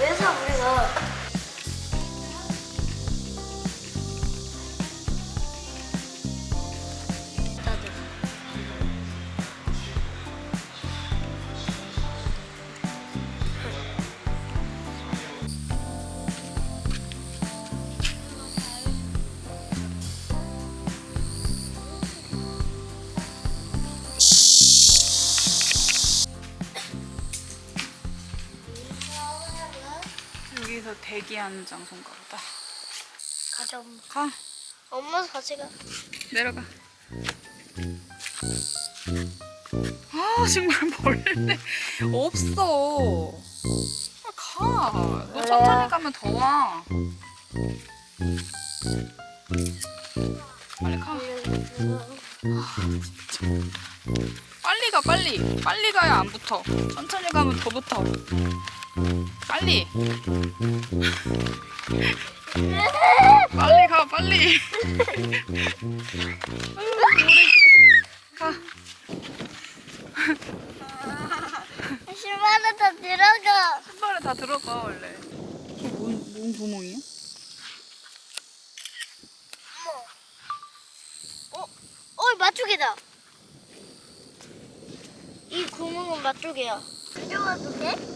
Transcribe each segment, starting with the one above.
왜사 우리가? 대기하는 장소인가 보다. 가자 엄마. 가. 엄마 같이 가. 내려가. 아 정말 벌레 없어. 아, 가. 너 천천히 가면 더 와. 빨리 가. 빨리 가 빨리. 빨리 가야 안 붙어. 천천히 가면 더 붙어. 빨리. 빨리 가 빨리. 가. 10만 원더 들어가. 신발에 다 들어가 원래. 이게 뭔, 뭔 구멍이야? 어, 어 맛조개다. 이 구멍은 맛조개야. 들어가도 돼?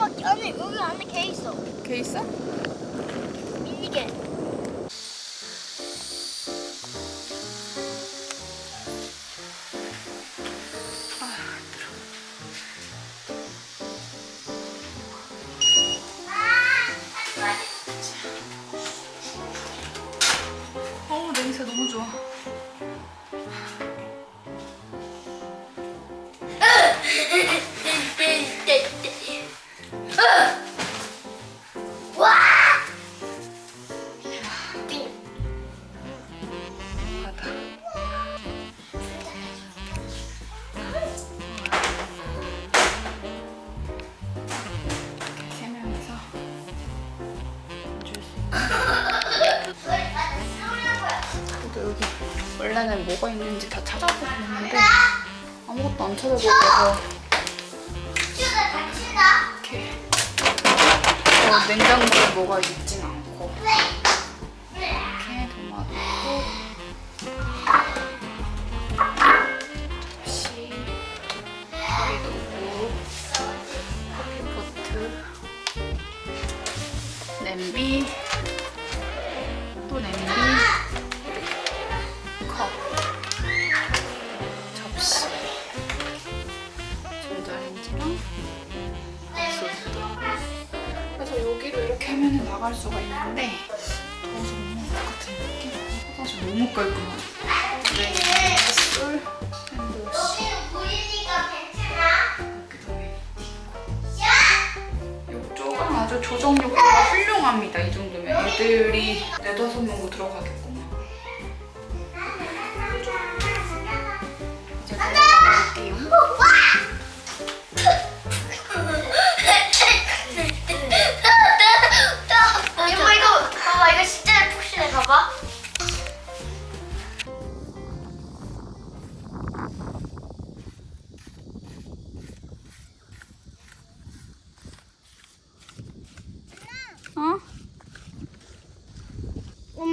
엄마 안에 여기 안에 개 있어. 개 있어? 미니개. 어우 냄새 너무 좋아. 있는지 다 찾아보고 있는데 아무것도 안 찾아보고 이렇게 어, 냉장고에 뭐가 있진 않고 나갈 수가 있는데 더워서 못 먹을 것 같은 느낌? 화장실 너무 깔끔하죠? 네, 술, 핸드워시 아주 조정력도가 훌륭합니다 이 정도면 애들이 네다섯 명도 들어가겠구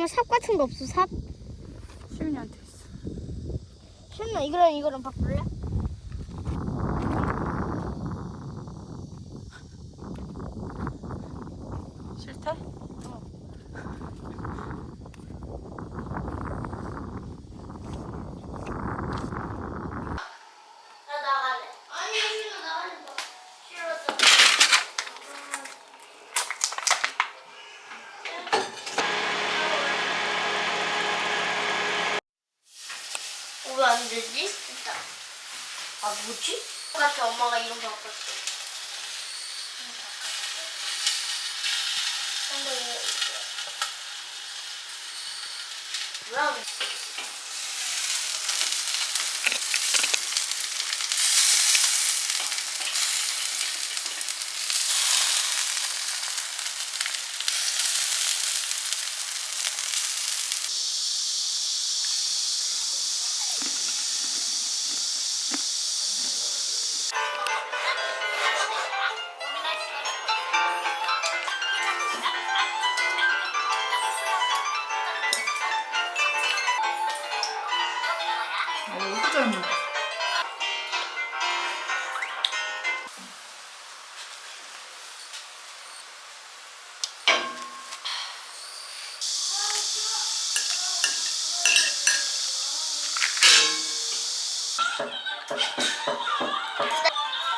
엄마 삽 같은 거 없어 삽? 시윤이한테 있어 싫나 이거랑 이거랑 바꿀래? 싫대? 나 나갈래. 아니 싫어 나갈래. 싫었어. 왜 안 되지? 됐다. 아 뭐지? 같아 엄마가 이름 바꿨어. 한번 뭐야?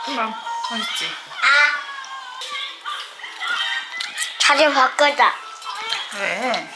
그럼 맛있지? 자리 바꾸자. 왜?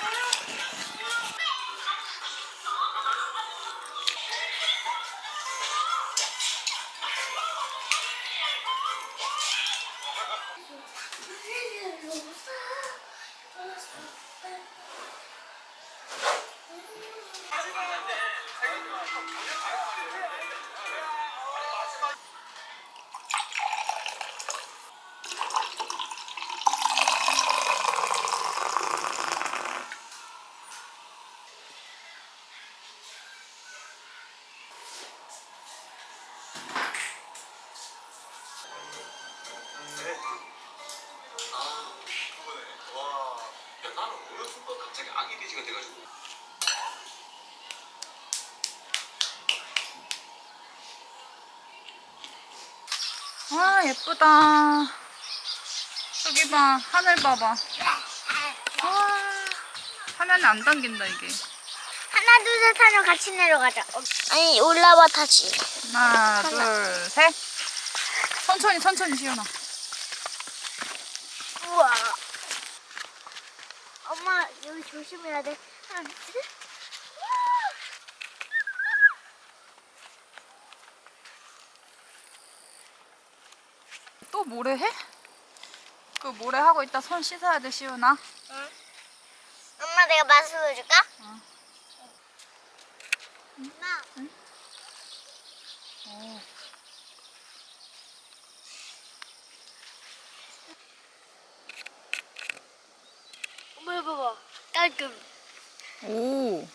와 예쁘다. 저기 봐 하늘 봐봐. 와 화면에 안 담긴다 이게. 하나, 둘, 셋 하면 같이 내려가자. 어, 아니, 올라와, 다시. 하나 둘 셋. 천천히 천천히 시연아. 우와. 엄마, 여기 조심해야 돼. 하나, 둘, 셋. 또 모래 해? 그 모래 하고 있다 손 씻어야 돼 시연아. 엄마, 내가 맛을 보여줄까? 어. 엄마. 오. 엄마, 이거 봐봐. 깔끔. 오.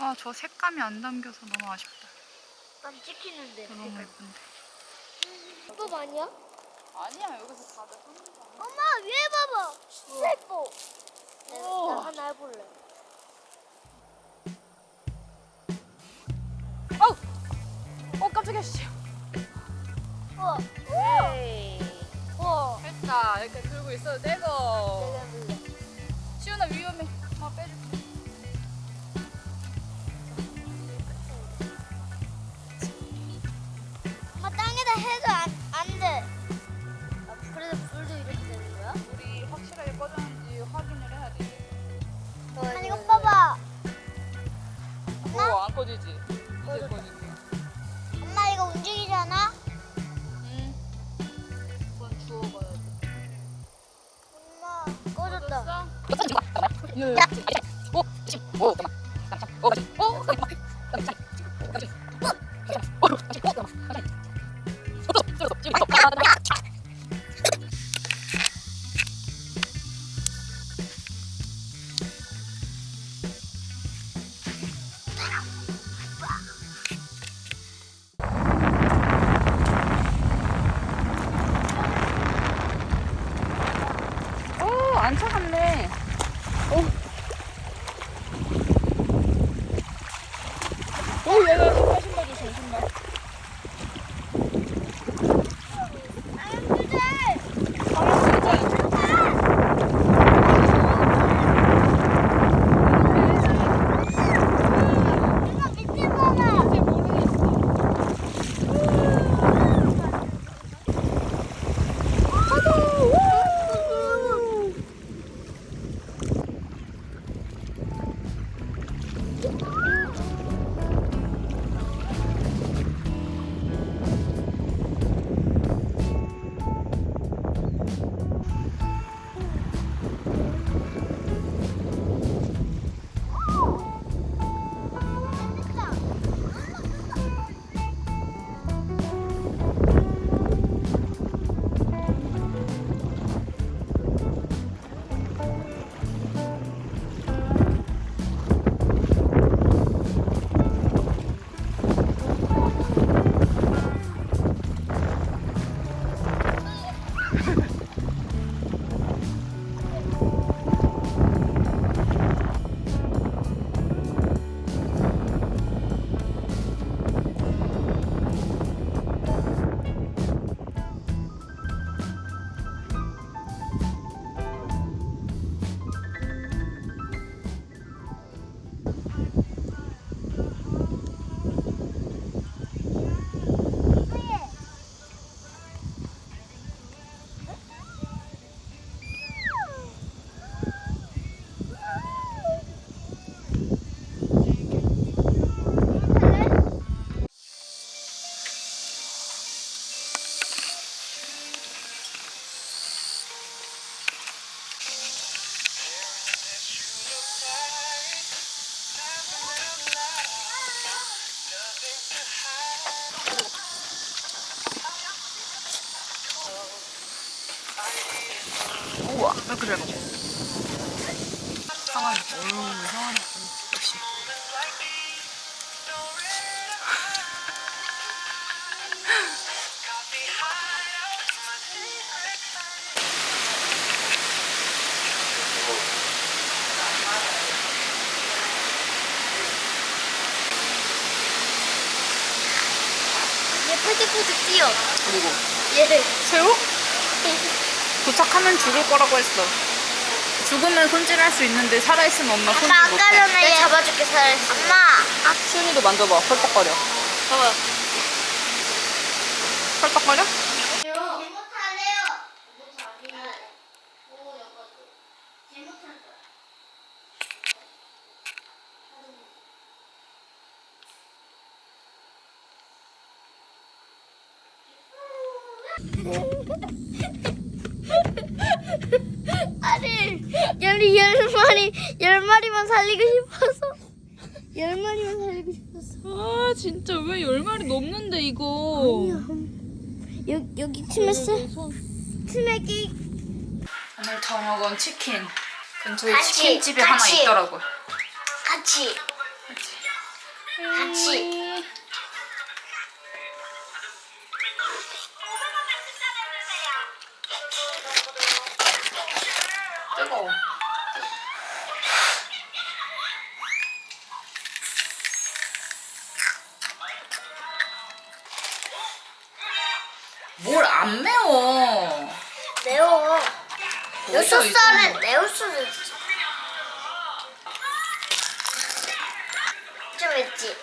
아, 저 색감이 안 담겨서 너무 아쉽다. 난 찍히는데. 너무 예쁜데. 법 아니야? 아니야, 여기서 다들 하는 거 엄마, 위에 봐봐. 진짜 예뻐. 내가 우와. 나 하나 해볼래. 아우! 어, 깜짝이야, 씨. 우와. 우와. 됐다. 이렇게 들고 있어도 되 꺼지지? 이제 꺼지지. 엄마, 이거 움직이잖아? 응. 한번 주워봐야 돼. 엄마, 꺼졌다. 야, 오, 오, 오, 오, 오, 안 차갑네. 그래 먹어. 상하이. 어유 상하이. 역시. 얘 푸득푸득 뛰어. 누구? 얘를. 새우? 도착하면 죽을 거라고 했어. 죽으면 손질할 수 있는데 살아있으면 엄마 손질 아까 못해. 아까 전에 얘 잡아줄게 살았어. 엄마. 시윤이도 만져봐. 펄떡거려. 봐봐. 펄떡거려? 잘못하네요. 잘못하네. 오, 여보. 잘못한 거야. 아니, 열, 열 마리, 열 마리만 살리고 싶어서. 열 마리만 살리고 싶었어. 아 진짜 왜 열 마리 넘는데 이거? 여, 여기 치맥스? 치맥이 오늘 저녁은 치킨. 근처에 같이, 치킨집이 하나 같이. 있더라고. 같이. 같이. 뜨거 뭘 안 매워? 매워. 여섯 살은 매울 수도 있지. 좀 맵지?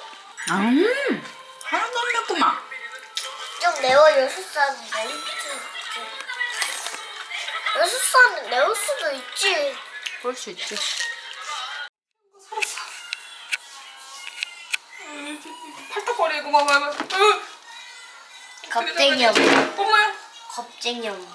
음, 하나도 안 맵구만. 좀 매워 여섯 살은 매울 수도 있지. 여섯 살은 매울 수도 있지. 그럴 수 있지. 팔딱거리고 막 막. 막. 겁쟁이 엄마. 엄마야. 겁쟁이 엄마.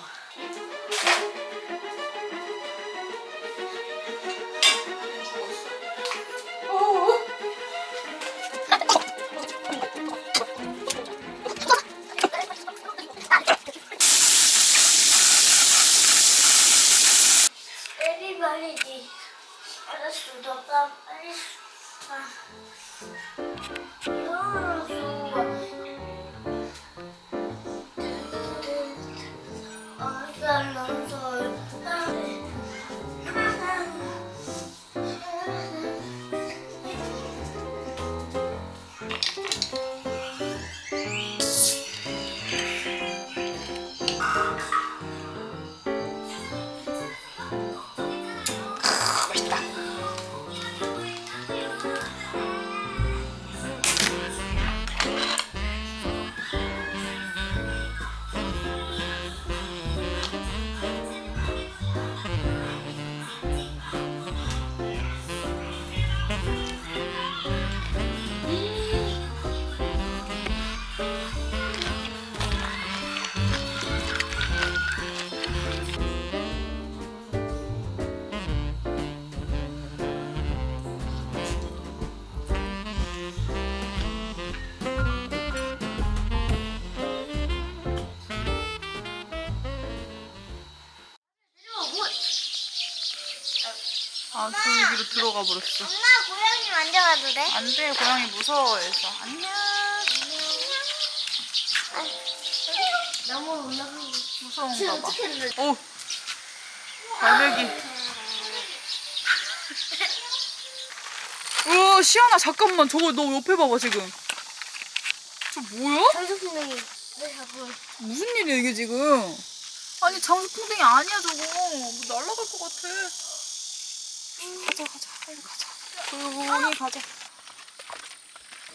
아, 저 여기로 들어가 버렸어. 엄마 고양이 만져봐도 돼? 안 돼, 고양이 무서워해서. 안녕. 너무 올라가고. 무서운가 봐. 어떻게 했는데? 오! 갈매기. 오, 시연아, 잠깐만. 저거 너 옆에 봐봐, 지금. 저 뭐야? 왜 자꾸 무슨 일이야, 이게 지금? 아니, 장수 풍뎅이 아니야, 저거. 뭐 날아갈 것 같아. 가자, 가자. 빨리 가자. 조용히 가자.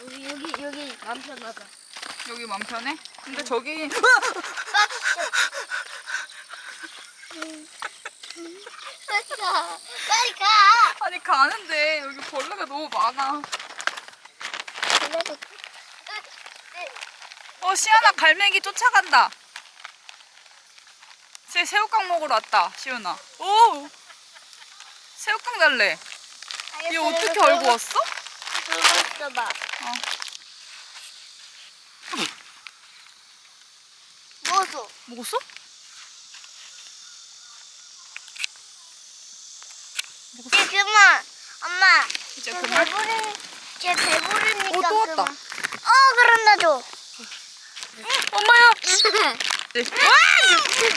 여기 여기 여기 맘 편하다. 여기 맘 편해? 근데 저기. 빨리 가. 빨리 가. 아니, 가는데 여기 벌레가 너무 많아. 어, 시연아, 갈매기 쫓아간다. 쟤 새우깡 먹으러 왔다, 시연아. 오! 새우깡 달래. 얘 어떻게 알고 왔어? 들고 있어봐. 어. 먹었어. 먹었어? 그만. 엄마. 이제 쟤 그만. 배부른 쟤 배부르니까 어, 또 왔다. 그만. 어 그럼 나 줘. 엄마야. 네. 와!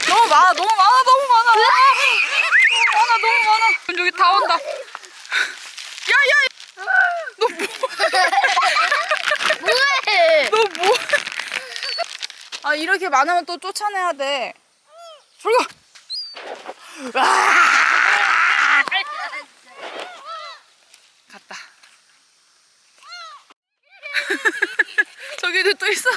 너무 많아, 너무 많아, 너무 많아. 많아, 너무 많아. 여기 다 온다. 야, 야, 너 뭐? 뭐해? 너 뭐? 아 이렇게 많으면 또 쫓아내야 돼. 저리 가. 와! 갔다. 저기도 또 있어.